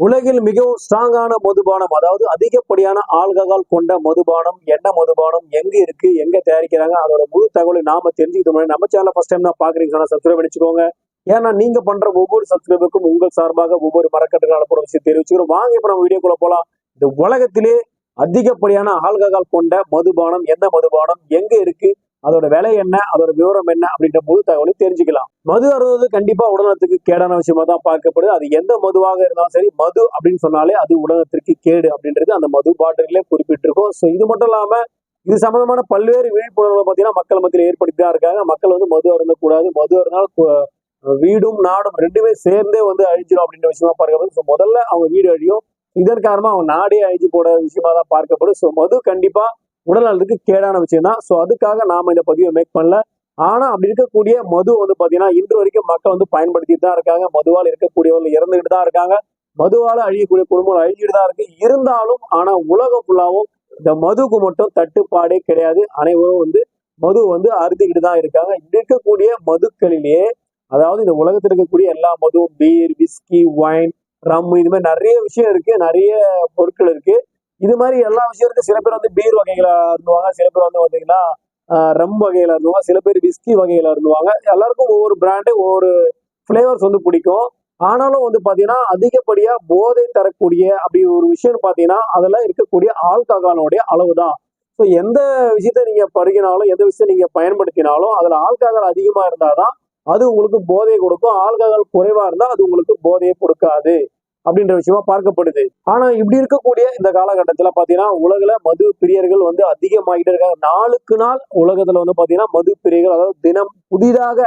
உலகில் மிகவும் ஸ்ட்ராங்கான மதுபானம் அதாவது அதிகப்படியான ஆல்கஹால் கொண்ட மதுபானம் என்ன மதுபானம் எங்க இருக்கு எங்க தயாரிக்கிறாங்க அதோட முழு தகவலை நாம தெரிஞ்சுக்கிட்டு முன்னாடி நம்ம சேனல் ஃபர்ஸ்ட் டைம் தான் பாக்குறீங்க சொன்னா சப்ஸ்கிரைப் பண்ணிச்சுக்கோங்க ஏன்னா நீங்க பண்ற ஒவ்வொரு சப்ஸ்கிரைபுக்கும் உங்கள் சார்பாக ஒவ்வொரு மரக்கட்டுகள் அனுப்புற விஷயம் தெரிவிச்சுக்கிறோம். வாங்க இப்ப நம்ம வீடியோக்குள்ள போலாம். இந்த உலகத்திலே அதிகப்படியான ஆல்கஹால் கொண்ட மதுபானம் எந்த மதுபானம் எங்க இருக்கு அதோட விலை என்ன அதோட விவரம் என்ன அப்படின்ற முழு தகவலையும் தெரிஞ்சுக்கலாம். மது அருந்துவது கண்டிப்பா உடல்நலத்துக்கு கேடான விஷயமா தான் பார்க்கப்படுது. அது எந்த மதுவாக இருந்தாலும் சரி மது அப்படின்னு சொன்னாலே அது உடல்நலத்திற்கு கேடு அப்படின்றது அந்த மது பாட்டிலே குறிப்பிட்டிருக்கும். ஸோ இது மட்டும் இல்லாம இது சம்பந்தமான பல்வேறு விழிப்புணர்வு பார்த்தீங்கன்னா மக்கள் மத்தியில் ஏற்படுத்தி தான் இருக்காங்க. மக்கள் வந்து மது அருந்தக்கூடாது. மது அருந்தால் வீடும் நாடும் ரெண்டுமே சேர்ந்தே வந்து அழிஞ்சிடும் அப்படின்ற விஷயமா பார்க்கப்படுது ஸோ முதல்ல அவங்க வீடு அழியும். இதன் காரணமா அவங்க நாடே அழிஞ்சு போட விஷயமா தான் பார்க்கப்படும் ஸோ மது கண்டிப்பா உடல்நலத்துக்கு கேடான விஷயம் தான் ஸோ அதுக்காக நாம இந்த பதிவை மேக் பண்ணல. ஆனா அப்படி இருக்கக்கூடிய மது வந்து பாத்தீங்கன்னா இன்று வரைக்கும் மக்கள் வந்து பயன்படுத்திட்டு தான் இருக்காங்க. மதுவால் இருக்கக்கூடியவர்கள் இறந்துகிட்டு தான் இருக்காங்க. மதுவால அழியக்கூடிய குடும்பங்கள் அழிஞ்சிட்டு தான் இருக்கு. இருந்தாலும் ஆனா உலகம் ஃபுல்லாவும் இந்த மதுக்கு மட்டும் தட்டுப்பாடே கிடையாது. அனைவரும் வந்து மது வந்து அறுத்துக்கிட்டு தான் இருக்காங்க. இருக்கக்கூடிய மதுக்களிலேயே அதாவது இந்த உலகத்தில் இருக்கக்கூடிய எல்லா மதுவும் பீர் விஸ்கி ஒயின் ரம் இது மாதிரி நிறைய விஷயம் இருக்கு. நிறைய பொருட்கள் இருக்கு. இது மாதிரி எல்லா விஷயத்துக்கும் சில பேர் வந்து பீர் வகைகளா இருந்துவாங்க சில பேர் வந்து பார்த்தீங்கன்னா ரம் வகையில இருந்துவாங்க சில பேர் விஸ்கி வகையில இருந்துவாங்க எல்லாருக்கும் ஒவ்வொரு பிராண்டு ஒவ்வொரு ஃப்ளேவர்ஸ் வந்து பிடிக்கும். ஆனாலும் வந்து பார்த்தீங்கன்னா அதிகப்படியாக போதை தரக்கூடிய அப்படி ஒரு விஷயம்னு பார்த்தீங்கன்னா அதெல்லாம் இருக்கக்கூடிய ஆல்கஹாலோடைய அளவு தான் ஸோ எந்த விஷயத்த நீங்கள் பருகினாலும் எந்த விஷயத்த நீங்கள் பயன்படுத்தினாலும் அதில் ஆல்கஹால் அதிகமாக இருந்தால் தான் அது உங்களுக்கு போதையை கொடுக்கும். ஆல்கஹால் குறைவாக இருந்தால் அது உங்களுக்கு போதையை கொடுக்காது. அப்படின்ற விஷயமா பார்க்கப்படுது. ஆனா இப்படி இருக்கக்கூடிய இந்த காலகட்டத்துல பாத்தீங்கன்னா உலகில மது பிரியர்கள் வந்து அதிகமாகிட்டே இருக்காங்க. நாளுக்கு நாள் உலகத்துல வந்து பாத்தீங்கன்னா மது பிரியர்கள் அதாவது தினம் புதிதாக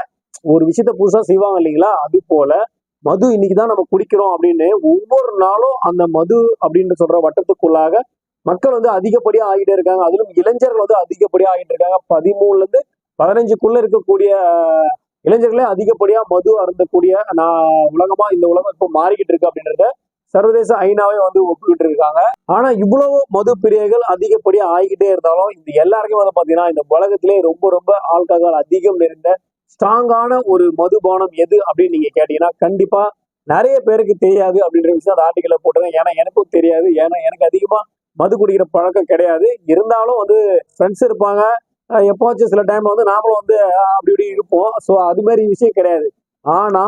ஒரு விஷயத்த புதுசா செய்வாங்க இல்லைங்களா? அது போல மது இன்னைக்குதான் நம்ம குடிக்கிறோம் அப்படின்னு ஒவ்வொரு நாளும் அந்த மது அப்படின்னு சொல்ற வட்டத்துக்குள்ளாக மக்கள் வந்து அதிகப்படியா ஆகிட்டே இருக்காங்க. அதிலும் இளைஞர்கள் வந்து அதிகப்படியா ஆகிட்டு இருக்காங்க. பதிமூணுல இருந்து பதினஞ்சுக்குள்ள இருக்கக்கூடிய இளைஞர்களே அதிகப்படியா மது அருந்தக்கூடிய நான் உலகமா இந்த உலகம் இப்போ மாறிக்கிட்டு இருக்கு அப்படின்றத சர்வதேச ஐநாவே வந்து ஒப்புக்கிட்டு இருக்காங்க. ஆனா இவ்வளவு மது பிரியர்கள் அதிகப்படியா ஆகிக்கிட்டே இருந்தாலும் இந்த எல்லாருக்குமே வந்து பாத்தீங்கன்னா இந்த உலகத்திலே ரொம்ப ரொம்ப ஆல்கஹால் அதிகம் நிறைந்த ஸ்ட்ராங்கான ஒரு மதுபானம் எது அப்படின்னு நீங்க கேட்டீங்கன்னா கண்டிப்பா நிறைய பேருக்கு தெரியாது அப்படின்ற விஷயம் அந்த ஆர்டிக்கல போட்டிருக்கேன். ஏன்னா எனக்கும் தெரியாது. ஏன்னா எனக்கு அதிகமா மது குடிக்கிற பழக்கம் கிடையாது. இருந்தாலும் வந்து ஃப்ரெண்ட்ஸ் இருப்பாங்க. எப்போச்சும் சில டைம்ல வந்து நாமளும் வந்து அப்படி இப்படி இருப்போம். ஸோ அது மாதிரி விஷயம் கிடையாது. ஆனா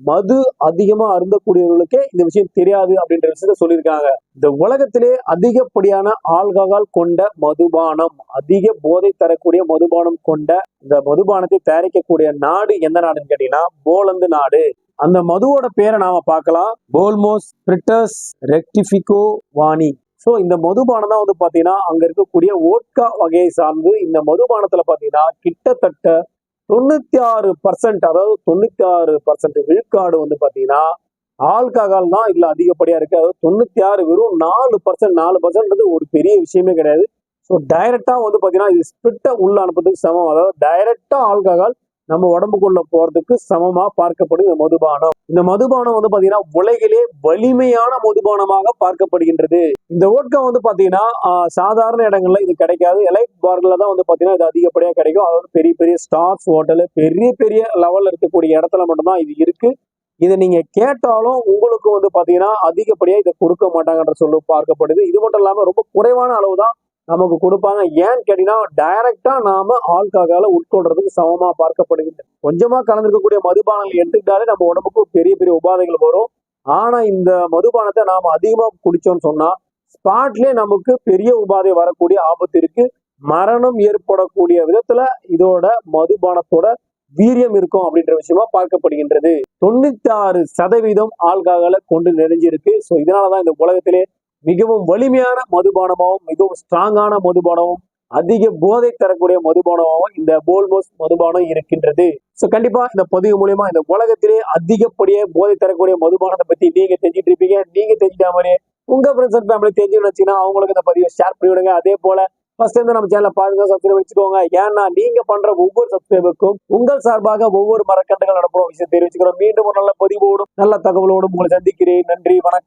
மது அதிகமா அருந்தக்கூடியவர்களுக்கே இந்த விஷயம் தெரியாது அப்படின்ற விஷயத்த சொல்லியிருக்காங்க. இந்த உலகத்திலே அதிகப்படியான ஆல்கஹால் கொண்ட மதுபானம் அதிக போதை தரக்கூடிய மதுபானம் கொண்ட இந்த மதுபானத்தை தயாரிக்கக்கூடிய நாடு எந்த நாடுன்னு கேட்டீங்கன்னா போலந்து நாடு. அந்த மதுவோட பேரை நாம பார்க்கலாம். போல்மோஸ் பிரிட்டஸ் ரெக்டிஃபிகோ வாணி. ஸோ இந்த மதுபானம் தான் வந்து பார்த்தீங்கன்னா அங்கே இருக்கக்கூடிய ஓட்கா வகையை சார்ந்து இந்த மதுபானத்தில் பார்த்தீங்கன்னா கிட்டத்தட்ட தொண்ணூத்தி ஆறு பர்சன்ட் அதாவது தொண்ணூத்தி ஆறு பர்சன்ட் விழுக்காடு வந்து பார்த்தீங்கன்னா ஆல்கஹால் தான் இதில் அதிகப்படியாக இருக்குது அதாவது தொண்ணூத்தி ஆறு வெறும் நாலு பர்சன்ட் நாலு பர்சன்ட் ஒரு பெரிய விஷயமே கிடையாது. ஸோ டைரெக்டாக வந்து பார்த்தீங்கன்னா இது ஸ்பிரிட்டை உள்ள அனுப்புறதுக்கு சமம். அதாவது டைரெக்டாக ஆல்கஹால் நம்ம உடம்புக்குள்ள போறதுக்கு சமமா பார்க்கப்படும் இந்த மதுபானம். இந்த மதுபானம் வந்து பாத்தீங்கன்னா உலகிலே வலிமையான மதுபானமாக பார்க்கப்படுகின்றது. இந்த ஓட்கா வந்து பாத்தீங்கன்னா சாதாரண இடங்கள்ல இது கிடைக்காது. எலைட் பார்ல தான் வந்து பாத்தீங்கன்னா இது அதிகப்படியா கிடைக்கும். அதாவது பெரிய பெரிய ஸ்டார்ஸ் ஹோட்டலு பெரிய பெரிய லெவல்ல இருக்கக்கூடிய இடத்துல மட்டும்தான் இது இருக்கு. இதை நீங்க கேட்டாலும் உங்களுக்கு வந்து பாத்தீங்கன்னா அதிகப்படியா இதை கொடுக்க மாட்டாங்கன்ற சொல்லு பார்க்கப்படுது. இது மட்டும் இல்லாம ரொம்ப குறைவான அளவு தான் நமக்கு கொடுப்பாங்க. ஏன்னு கேட்டீங்கன்னா டைரக்டா நாம ஆல்கஹால உட்கொள்றதுக்கு சமமா பார்க்கப்படுகிறது கொஞ்சமா கலந்துருக்கக்கூடிய மதுபானங்கள் எடுத்துக்கிட்டாலே நம்ம உடம்புக்கு பெரிய பெரிய உபாதைகள் வரும். ஆனா இந்த மதுபானத்தை நாம அதிகமா குடிச்சோம்னு சொன்னா ஸ்பாட்லயே நமக்கு பெரிய உபாதை வரக்கூடிய ஆபத்து இருக்கு. மரணம் ஏற்படக்கூடிய விதத்துல இதோட மதுபானத்தோட வீரியம் இருக்கும் அப்படின்ற விஷயமா பார்க்கப்படுகின்றது. தொண்ணூத்தி ஆறு சதவீதம் ஆல்கஹாலை கொண்டு நிறைஞ்சிருக்கு. ஸோ இதனாலதான் இந்த உலகத்திலே மிகவும் வலிமையான மதுபானமாகவும் மிகவும் ஸ்ட்ராங்கான மதுபானமும் அதிக போதை தரக்கூடிய மதுபானமாகவும் இந்த போல்மோஸ் மதுபானம் இருக்கின்றது. ஸோ கண்டிப்பா இந்த பதிவு மூலியமா இந்த உலகத்திலே அதிகப்படியே போதை தரக்கூடிய மதுபானத்தை பத்தி நீங்க தெரிஞ்சுட்டு இருப்பீங்க. நீங்க தெரிஞ்சிட்ட மாதிரி உங்க ஃப்ரெண்ட்ஸ் அண்ட் ஃபேமிலி தெரிஞ்சுன்னு வச்சீங்கன்னா அவங்களுக்கு இந்த பதிவை ஷேர் பண்ணி விடுங்க. அதே போல ஃபர்ஸ்ட் இருந்து நம்ம சேனலை பாருங்க சப்ஸ்கிரைப் வச்சுக்கோங்க. ஏன்னா நீங்க பண்ற ஒவ்வொரு சப்ஸ்கிரைபுக்கும் உங்கள் சார்பாக ஒவ்வொரு மரக்கண்டுகள் நடப்பும் விஷயம் தெரிவிச்சுக்கிறோம். மீண்டும் ஒரு நல்ல பதிவோடும் நல்ல தகவலோடும் உங்களை சந்திக்கிறேன். நன்றி வணக்கம்.